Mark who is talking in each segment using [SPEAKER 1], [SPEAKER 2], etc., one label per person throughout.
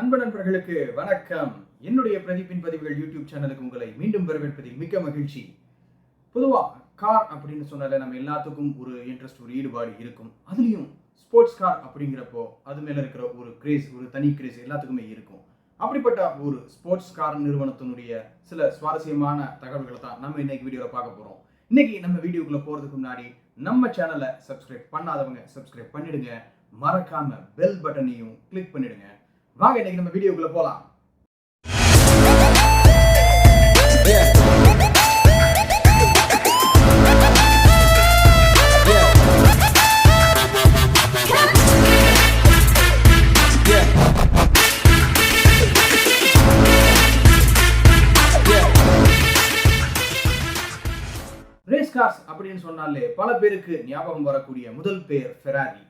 [SPEAKER 1] அன்பு நண்பர்களுக்கு வணக்கம். என்னுடைய பிரதிப்பின் பதிவுகள் யூடியூப் சேனலுக்கு உங்களை மீண்டும் வரவேற்பதில் மிக்க மகிழ்ச்சி. பொதுவா கார் அப்படின்னு சொன்னாலே நம்ம எல்லாத்துக்கும் ஒரு இன்ட்ரெஸ்ட் ஒரு ஈடுபாடு இருக்கும். அதுலேயும் ஸ்போர்ட்ஸ் கார் அப்படிங்கிறப்போ அது மேலே இருக்கிற ஒரு கிரேஸ் ஒரு தனி கிரேஸ் எல்லாத்துக்குமே இருக்கும். அப்படிப்பட்ட ஒரு ஸ்போர்ட்ஸ் கார் நிறுவனத்தினுடைய சில சுவாரஸ்யமான தகவல்களை தான் நம்ம இன்னைக்கு வீடியோவில் பார்க்க போகிறோம் இன்னைக்கு நம்ம வீடியோக்குள்ள போறதுக்கு முன்னாடி நம்ம சேனலை சப்ஸ்கிரைப் பண்ணாதவங்க சப்ஸ்கிரைப் பண்ணிடுங்க. மறக்காம பெல் பட்டனையும் கிளிக் பண்ணிடுங்க. வாங்க இன்னைக்கு நம்ம வீடியோக்குள்ள போகலாம் ரேஸ் கார்ஸ் அப்படின்னு சொன்னாலே பல பேருக்கு ஞாபகம் வரக்கூடிய முதல் பேர் ஃபெராரி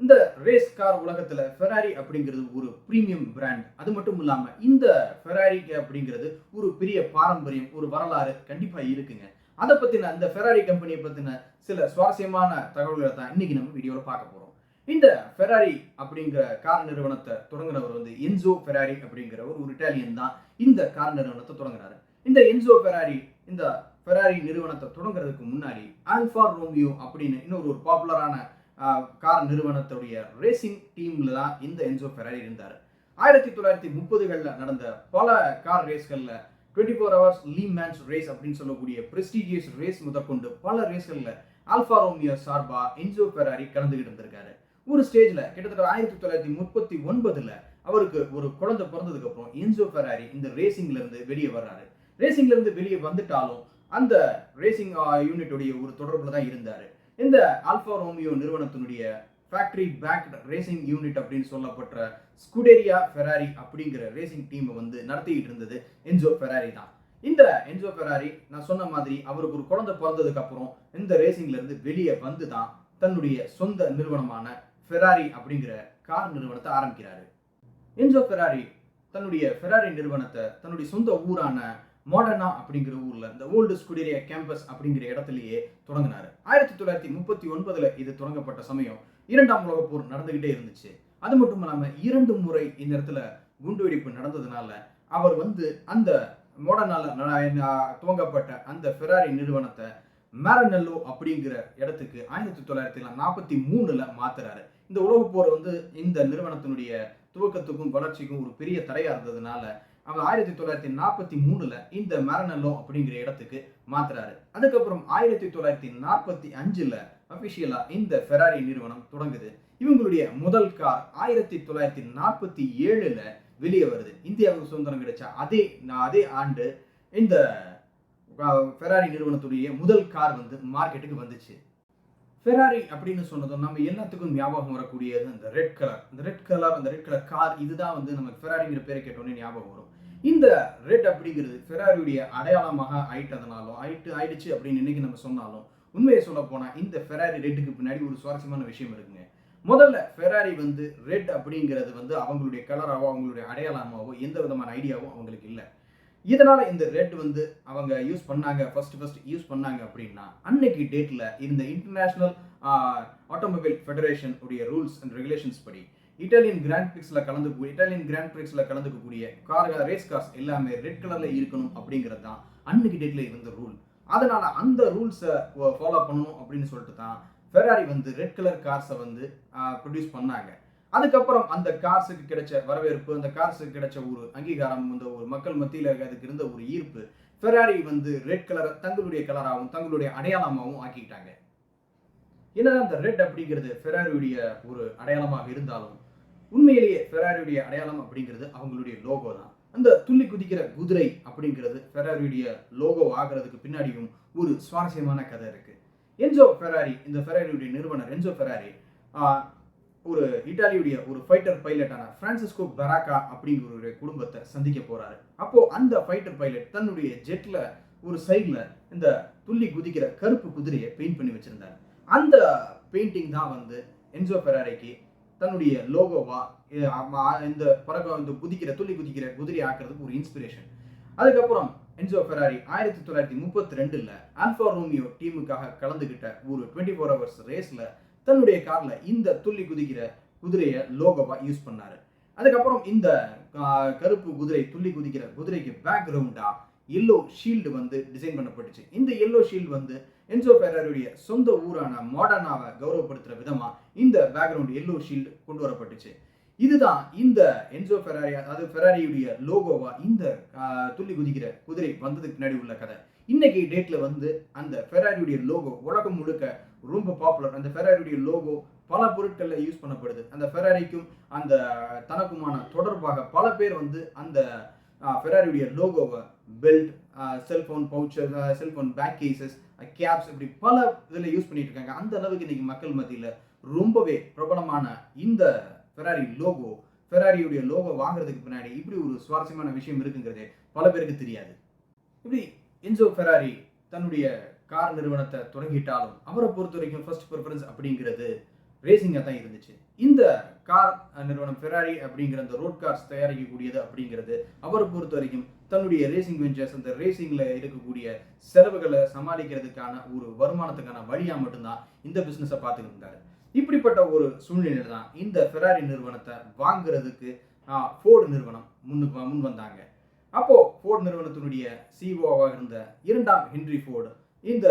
[SPEAKER 1] இந்த ரேஸ் கார் உலகத்தில் ஃபெராரி அப்படிங்கிறது ஒரு ப்ரீமியம் பிராண்ட் அது மட்டும் இல்லாமல் இந்த ஃபெராரி அப்படிங்கிறது ஒரு பெரிய பாரம்பரியம் ஒரு வரலாறு கண்டிப்பாக இருக்குங்க. அதை பற்றின இந்த ஃபெராரி கம்பெனியை பற்றின சில சுவாரஸ்யமான தகவல்களை தான் இன்றைக்கி நம்ம வீடியோவில் பார்க்க போகிறோம் இந்த ஃபெராரி அப்படிங்கிற கார் நிறுவனத்தை தொடங்குனவர் வந்து என்சோ ஃபெராரி அப்படிங்கிறவர் ஒரு இட்டாலியன் தான். இந்த கார் நிறுவனத்தை தொடங்குறாரு. இந்த என்சோ ஃபெராரி இந்த ஃபெராரி நிறுவனத்தை தொடங்குறதுக்கு முன்னாடி ஆல்ஃபா ரோமியோ அப்படின்னு இன்னொரு ஒரு பாப்புலரான கார் நிறுவனத்துடைய ரேசிங் டீமில் தான் இந்த என்சோ ஃபெராரி இருந்தார். ஆயிரத்தி தொள்ளாயிரத்தி முப்பதுகளில் நடந்த பல car ரேஸ்களில் twenty four hours Le Mans race அப்படின்னு சொல்லக்கூடிய பிரஸ்டீஜியஸ் ரேஸ் முதற்கொண்டு பல ரேஸ்களில் ஆல்ஃபா ரோமியோ சார்பா என்ஜோ ஃபெராரி கலந்துகிட்டு இருந்திருக்காரு ஒரு ஸ்டேஜில் கிட்டத்தட்ட ஆயிரத்தி தொள்ளாயிரத்தி முப்பத்தி ஒன்பதில் அவருக்கு ஒரு குழந்தை பிறந்ததுக்கப்புறம் என்ஜோ ஃபெராரி இந்த ரேசிங்லேருந்து வெளியே வர்றாரு. ரேசிங்லேருந்து வெளியே வந்துட்டாலும் அந்த ரேசிங் யூனிட்டுடைய ஒரு தொடர்புல தான் இருந்தார். இந்த ஆல்ஃபா ரோமியோ நிறுவனத்தினுடைய ஃபேக்டரி பேக்ட் ரேசிங் யூனிட் அப்படின்னு சொல்லப்பட்ட ஸ்குடேரியா ஃபெராரி அப்படிங்கிற ரேசிங் டீமை வந்து நடத்திக்கிட்டு இருந்தது. என்ஜோ ஃபெராரி தான். இந்த என்ஜோ ஃபெராரி நான் சொன்ன மாதிரி அவருக்கு ஒரு குழந்தை பிறந்ததுக்கு அப்புறம் இந்த ரேசிங்லேருந்து வெளியே வந்து தான் தன்னுடைய சொந்த நிறுவனமான ஃபெராரி அப்படிங்கிற கார் நிறுவனத்தை ஆரம்பிக்கிறாரு. என்ஜோ ஃபெராரி தன்னுடைய ஃபெராரி நிறுவனத்தை தன்னுடைய சொந்த ஊரான மாடர்னா அப்படிங்கிற ஊர்ல இந்த ஓல்டு ஸ்குடேரியா கேம்பஸ் அப்படிங்கிற இடத்துலயே தொடங்கினாரு. ஆயிரத்தி தொள்ளாயிரத்தி முப்பத்தி ஒன்பதுல இது தொடங்கப்பட்ட சமயம். இரண்டாம் உலக போர் நடந்துகிட்டே இருந்துச்சு. அது மட்டும் இல்லாம இரண்டு முறை இந்த இடத்துல குண்டுவெடிப்பு நடந்ததுனால அவர் வந்து அந்த மோடனால துவங்கப்பட்ட அந்த ஃபெராரி நிறுவனத்தை மேரனெல்லோ அப்படிங்கிற இடத்துக்கு ஆயிரத்தி தொள்ளாயிரத்தி நாற்பத்தி மூணுல மாத்துறாரு. இந்த உலக போர் வந்து இந்த நிறுவனத்தினுடைய துவக்கத்துக்கும் வளர்ச்சிக்கும் ஒரு பெரிய தடையா இருந்ததுனால அவர் ஆயிரத்தி தொள்ளாயிரத்தி நாற்பத்தி மூணுல இந்த மரணலோ அப்படிங்கிற இடத்துக்கு மாத்துறாரு. அதுக்கப்புறம் ஆயிரத்தி தொள்ளாயிரத்தி நாற்பத்தி அஞ்சுல அபிஷியலா இந்த ஃபெராரி நிறுவனம் தொடங்குது. இவங்களுடைய முதல் கார் ஆயிரத்தி தொள்ளாயிரத்தி நாற்பத்தி ஏழுல வெளியே வருது. இந்தியாவுக்கு சுதந்திரம் கிடைச்ச அதே அதே ஆண்டு இந்த ஃபெராரி நிறுவனத்துடைய முதல் கார் வந்து மார்க்கெட்டுக்கு வந்துச்சு. ஃபெராரி அப்படின்னு சொன்னதும் நம்ம எல்லாத்துக்கும் ஞாபகம் வரக்கூடியது அந்த ரெட் கலர் அந்த ரெட் கலர் அந்த ரெட் கலர் கார் இதுதான் வந்து நமக்கு ஃபெராரிங்கிற பேரை கேட்டோன்னே ஞாபகம் வரும். இந்த ரெட் அப்படிங்கிறது ஃபெராரியுடைய அடையாளமாக ஆயிட்டதுனாலும் ஆயிட்டு ஆயிடுச்சு அப்படின்னு இன்னைக்கு நம்ம சொன்னாலும் உண்மையை சொல்ல போனால் இந்த ஃபெராரி ரெட்டுக்கு பின்னாடி ஒரு சுவாரஸ்யமான விஷயம் இருக்குங்க. முதல்ல ஃபெராரி வந்து ரெட் அப்படிங்கிறது வந்து அவங்களுடைய கலராகவோ அவங்களுடைய அடையாளமாகவோ எந்த விதமான ஐடியாவோ அவங்களுக்கு இல்லை. இதனால் இந்த ரெட் வந்து அவங்க யூஸ் பண்ணாங்க ஃபர்ஸ்ட் ஃபர்ஸ்ட் யூஸ் பண்ணாங்க அப்படின்னா அன்னைக்கு டேட்டில் இந்த இன்டர்நேஷ்னல் ஆட்டோமொபைல் ஃபெடரேஷன் உடைய ரூல்ஸ் அண்ட் ரெகுலேஷன்ஸ் படி இட்டாலியன் கிராண்ட் பிரிக்ஸில் கலந்து இட்டாலியன் கிராண்ட் பிரிக்ஸில் கலந்துக்கக்கூடிய கார் ரேஸ் கார்ஸ் எல்லாமே ரெட் கலரில் இருக்கணும் அப்படிங்கிறது தான் அன்னைக்கு டேட்டில் இருந்த ரூல் அதனால் அந்த ரூல்ஸை ஃபாலோ பண்ணணும் அப்படின்னு சொல்லிட்டு தான் ஃபெராரி வந்து ரெட் கலர் கார்ஸை வந்து ப்ரொடியூஸ் பண்ணாங்க. அதுக்கப்புறம் அந்த கார்ஸுக்கு கிடைச்ச வரவேற்பு அந்த கார்ஸுக்கு கிடைச்ச ஒரு அங்கீகாரம் இந்த ஒரு மக்கள் மத்தியில் அதுக்கு இருந்த ஒரு ஈர்ப்பு ஃபெராரி வந்து ரெட் கலரை தங்களுடைய கலராகவும் தங்களுடைய அடையாளமாகவும் ஆக்கிக்கிட்டாங்க. என்னதான் அந்த ரெட் அப்படிங்கிறது ஃபெராரியுடைய ஒரு அடையாளமாக இருந்தாலும் உண்மையிலேயே ஃபெராரியுடைய அடையாளம் அப்படிங்கிறது அவங்களுடைய லோகோ தான். அந்த துள்ளி குதிக்கிற குதிரை அப்படிங்கிறது ஃபெராரியுடைய லோகோ ஆகிறதுக்கு பின்னாடியும் ஒரு சுவாரஸ்யமான கதை இருக்கு. என்ஜோ ஃபெராரி இந்த ஃபெராரியுடைய நிறுவனர் என்ஜோ ஃபெராரி ஒரு இட்டாலியுடைய ஒரு ஃபைட்டர் பைலட்டான பிரான்சிஸ்கோ பராக்கா அப்படிங்கிற ஒரு குடும்பத்தை சந்திக்க போறாரு. அப்போ அந்த ஃபைட்டர் பைலட் தன்னுடைய ஜெட்ல ஒரு சைடில் இந்த துள்ளி குதிக்கிற கருப்பு குதிரையை பெயிண்ட் பண்ணி வச்சிருந்தார். அந்த பெயிண்டிங் தான் வந்து என்ஜோ ஃபெராரிக்கு தன்னுடைய லோகோவா இந்த பறக்க இந்த குதிக்கிற துள்ளி குதிக்கிற குதிரை ஆக்குறதுக்கு ஒரு இன்ஸ்பிரேஷன் அதுக்கப்புறம் என்ஜோ ஃபெராரி ஆயிரத்தி தொள்ளாயிரத்தி முப்பத்தி ரெண்டுல ஆல்ஃபா ரோமியோ டீமுக்காக கலந்துகிட்ட ஒரு டுவெண்ட்டி ஃபோர் ஹவர்ஸ் ரேஸ்ல தன்னுடைய காரில் இந்த துள்ளி குதிக்கிற குதிரையை லோகோவா யூஸ் பண்ணாரு. அதுக்கப்புறம் இந்த கருப்பு குதிரை துள்ளி குதிக்கிற குதிரைக்கு பேக்ரவுண்டா எல்லோ ஷீல்டு வந்து டிசைன் பண்ணப்பட்டுச்சு. இந்த எல்லோ ஷீல்டு வந்து என்சோ ஃபெராரியுடைய சொந்த ஊரான மாடர்னாவை கௌரவப்படுத்துகிற விதமாக இந்த பேக்ரவுண்ட் எல்லோ ஷீல்டு கொண்டு வரப்பட்டுச்சு. இதுதான் இந்த என்சோ ஃபெராரி அதாவது ஃபெராரியுடைய லோகோவா இந்த துள்ளி குதிக்கிற குதிரை வந்ததுக்கு பின்னாடி உள்ள கதை. இன்னைக்கு டேட்ல வந்து அந்த ஃபெராரியுடைய லோகோ உலகம் முழுக்க ரொம்ப பாப்புலர் அந்த ஃபெராரியுடைய லோகோ பல பொருட்களில் யூஸ் பண்ணப்படுது. அந்த ஃபெராரிக்கும் அந்த தனக்குமான தொடர்பாக பல பேர் வந்து அந்த ஃபெராரியுடைய லோகோவை belt cellphone pouches cellphone bag cases caps இப்படி பல இதில் யூஸ் பண்ணிட்டு இருக்காங்க அந்த அளவுக்கு இன்னைக்கு மக்கள் மத்தியில் ரொம்பவே பிரபலமான இந்த ஃபெராரி லோகோ ஃபெராரியுடைய லோகோ வாங்குறதுக்கு பின்னாடி இப்படி ஒரு சுவாரஸ்யமான விஷயம் இருக்குங்கிறதே பல பேருக்கு தெரியாது. இப்படி என்சோ ஃபெராரி தன்னுடைய கார் நிறுவனத்தை தொடங்கிட்டாலும் அவரை பொறுத்த வரைக்கும் ஃபர்ஸ்ட் ப்ரிஃபரன்ஸ் அப்படிங்கிறது ரேசிங்காக தான் இருந்துச்சு. இந்த கார் நிறுவனம் ஃபெராரி அப்படிங்கிற அந்த ரோட் கார்ஸ் தயாரிக்கக்கூடியது அப்படிங்கிறது அவரை பொறுத்த வரைக்கும் தன்னுடைய ரேசிங் வெஞ்சர்ஸ் அந்த ரேசிங்கில் இருக்கக்கூடிய செலவுகளை சமாளிக்கிறதுக்கான ஒரு வருமானத்துக்கான வழியாக மட்டும்தான் இந்த பிஸ்னஸை பார்த்துக்கிட்டு இருந்தார். இப்படிப்பட்ட ஒரு சூழ்நிலை தான் இந்த ஃபெராரி நிறுவனத்தை வாங்குறதுக்கு ஃபோர்டு நிறுவனம் முன்னு முன் வந்தாங்க. அப்போது ஃபோர்டு நிறுவனத்தினுடைய சிஓவாக இருந்த இரண்டாம் ஹென்ரி ஃபோர்டு இந்த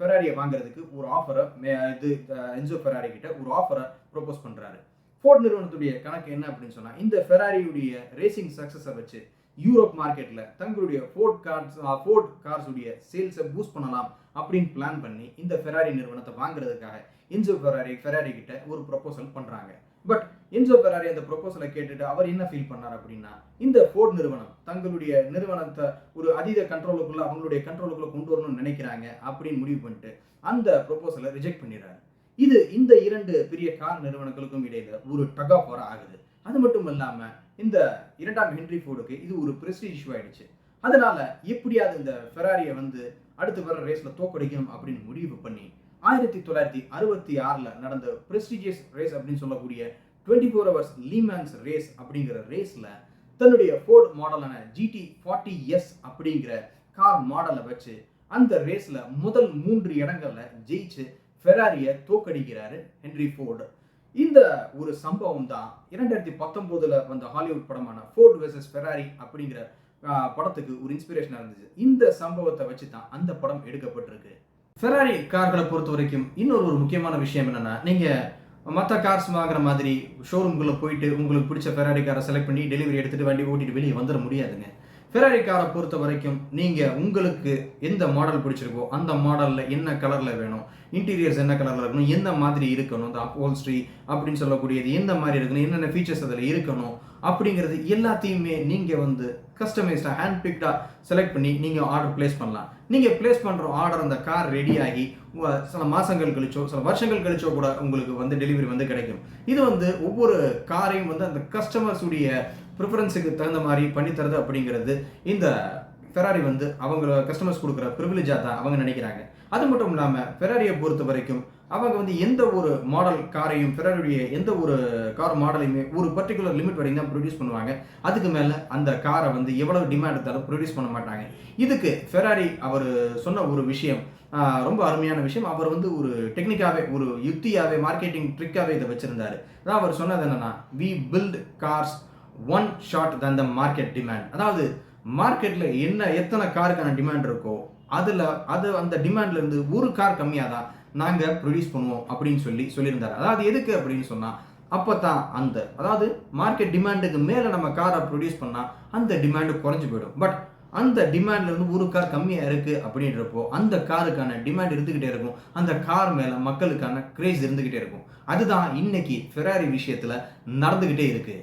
[SPEAKER 1] ஃபெராரியை வாங்குறதுக்கு ஒரு ஆஃபரை இது என்ஜோ ஃபெராரி கிட்ட ஒரு ஆஃபரை ப்ரொபோஸ் பண்ணுறாரு ஃபோர்ட் நிறுவனத்துடைய கணக்கு என்ன அப்படின்னு சொன்னால் இந்த ஃபெராரியுடைய ரேசிங் சக்ஸஸை வச்சு யூரோப் மார்க்கெட்டில் தங்களுடைய ஃபோர்ட் கார்ஸ் ஃபோர்ட் கார்ஸுடைய சேல்ஸை பூஸ்ட் பண்ணலாம் அப்படின்னு பிளான் பண்ணி இந்த ஃபெராரி நிறுவனத்தை வாங்குறதுக்காக இன்ஜோ ஃபெராரி ஃபெராரி கிட்ட ஒரு ப்ரொபோசல் பண்ணுறாங்க பட் என்ஜோ ஃபெராரி அந்த ப்ரொபோசலை கேட்டுட்டு அவர் என்ன ஃபீல் பண்ணார் அப்படின்னா இந்த ஃபோர்ட் நிறுவனம் தங்களுடைய நிறுவனத்தை ஒரு அதீத கண்ட்ரோலுக்குள்ள அவங்களுடைய கண்ட்ரோலுக்குள்ள கொண்டு வரணும்னு நினைக்கிறாங்க அப்படின்னு முடிவு பண்ணிட்டு அந்த ப்ரொபோசலை ரிஜெக்ட் பண்ணிடுறாரு. இது இந்த இரண்டு பெரிய கார் நிறுவனங்களுக்கும் இடையில ஒரு டக் ஆஃப் வர ஆகுது. அது மட்டும் இல்லாம இந்த இரண்டாம் ஹென்ரி ஃபோர்டுக்கு இது ஒரு பிரஸ்டீஜ் இஷ்யூ ஆயிடுச்சு. அதனால எப்படியாவது இந்த ஃபெராரியை வந்து அடுத்து வர ரேஸ்ல தோக்கடிக்கணும் அப்படின்னு முடிவு பண்ணி ஆயிரத்தி தொள்ளாயிரத்தி அறுபத்தி ஆறில் நடந்த ப்ரெஸ்டிஜியஸ் ரேஸ் அப்படின்னு சொல்லக்கூடிய twenty four hours Le Mans race அப்படிங்கிற ரேஸில் தன்னுடைய ஃபோர்ட் மாடலான ஜிடி ஃபார்ட்டி எஸ் அப்படிங்கிற கார் மாடலை வச்சு அந்த ரேஸில் முதல் மூன்று இடங்களில் ஜெயிச்சு ஃபெராரியை தோக்கடிக்கிறாரு ஹென்ரி ஃபோர்டு இந்த ஒரு சம்பவம் தான் இரண்டாயிரத்தி பத்தொம்போதில் வந்த ஹாலிவுட் படமான ஃபோர்ட் வெர்சஸ் ஃபெராரி அப்படிங்கிற படத்துக்கு ஒரு இன்ஸ்பிரேஷனாக இருந்துச்சு. இந்த சம்பவத்தை வச்சு தான் அந்த படம் எடுக்கப்பட்டிருக்கு. ஃபெராரி கார்களை பொறுத்த வரைக்கும் இன்னொரு ஒரு முக்கியமான விஷயம் என்னென்னா நீங்கள் மற்ற கார்ஸ் வாங்குற மாதிரி ஷோரூம்குள்ளே போயிட்டு உங்களுக்கு பிடிச்ச ஃபெராரி காரை செலக்ட் பண்ணி டெலிவரி எடுத்துகிட்டு வண்டி ஓட்டிட்டு வெளியே வந்துட முடியாதுங்க. ஃபெராரி காரை பொறுத்த வரைக்கும் நீங்கள் உங்களுக்கு எந்த மாடல் பிடிச்சிருக்கோ அந்த மாடலில் என்ன கலரில் வேணும் இன்டீரியர்ஸ் என்ன கலரில் இருக்கணும் எந்த மாதிரி இருக்கணும் இந்த அப்போல்ஸ்ட்ரி அப்படின்னு சொல்லக்கூடியது எந்த மாதிரி இருக்கணும் என்னென்ன ஃபீச்சர்ஸ் அதில் இருக்கணும் அப்படிங்கிறது எல்லாத்தையுமே நீங்கள் வந்து கஸ்டமைஸ்டாக ஹேண்ட் பிக்டாக செலக்ட் பண்ணி நீங்கள் ஆர்டர் ப்ளேஸ் பண்ணலாம். நீங்கள் ப்ளேஸ் பண்ணுற ஆர்டர் அந்த கார் ரெடியாகி சில மாதங்கள் கழிச்சோ சில வருஷங்கள் கழிச்சோ கூட உங்களுக்கு வந்து டெலிவரி வந்து கிடைக்கும். இது வந்து ஒவ்வொரு காரையும் வந்து அந்த கஸ்டமர்ஸுடைய ப்ரிஃபரன்ஸுக்கு தகுந்த மாதிரி பண்ணித்தரது அப்படிங்கிறது இந்த ஃபெராரி வந்து அவங்க கஸ்டமர்ஸ் கொடுக்குற ப்ரிவிலேஜாக தான் அவங்க நினைக்கிறாங்க. அது மட்டும் இல்லாமல் ஃபெராரியை பொறுத்த வரைக்கும் அவங்க வந்து எந்த ஒரு மாடல் காரையும் ஃபெராரியுடைய எந்த ஒரு கார் மாடலையுமே ஒரு பர்டிகுலர் லிமிட் வரைக்கும் தான் ப்ரொடியூஸ் பண்ணுவாங்க. அதுக்கு மேலே அந்த காரை வந்து எவ்வளவு டிமாண்ட் இருந்தாலும் ப்ரொடியூஸ் பண்ண மாட்டாங்க. இதுக்கு ஃபெராரி அவர் சொன்ன ஒரு விஷயம் ரொம்ப அருமையான விஷயம். அவர் வந்து ஒரு டெக்னிக்காகவே ஒரு யுக்தியாகவே மார்க்கெட்டிங் ட்ரிக்காகவே இதை வச்சுருந்தார். அதான் அவர் சொன்னது என்னென்னா we build cars one short than the market demand அதாவது மார்க்கெட்டில் என்ன எத்தனை காருக்கான டிமாண்ட் இருக்கோ அதில் அது அந்த டிமாண்ட்லேருந்து ஒரு கார் கம்மியாக தான் நாங்கள் ப்ரொடியூஸ் பண்ணுவோம் அப்படின்னு சொல்லி சொல்லியிருந்தார். அதாவது எதுக்கு அப்படின்னு சொன்னால் அப்போ தான் அந்த அதாவது மார்க்கெட் டிமாண்டுக்கு மேலே நம்ம காரை ப்ரொடியூஸ் பண்ணால் அந்த டிமாண்டு குறைஞ்சி போயிடும். பட் அந்த டிமாண்ட்லேருந்து ஒரு கார் கம்மியாக இருக்குது அப்படின்றப்போ அந்த காருக்கான டிமாண்ட் இருந்துக்கிட்டே இருக்கும். அந்த கார் மேலே மக்களுக்கான கிரேஸ் இருந்துக்கிட்டே இருக்கும். அதுதான் இன்னைக்கு ஃபெராரி விஷயத்தில் நடந்துக்கிட்டே இருக்குது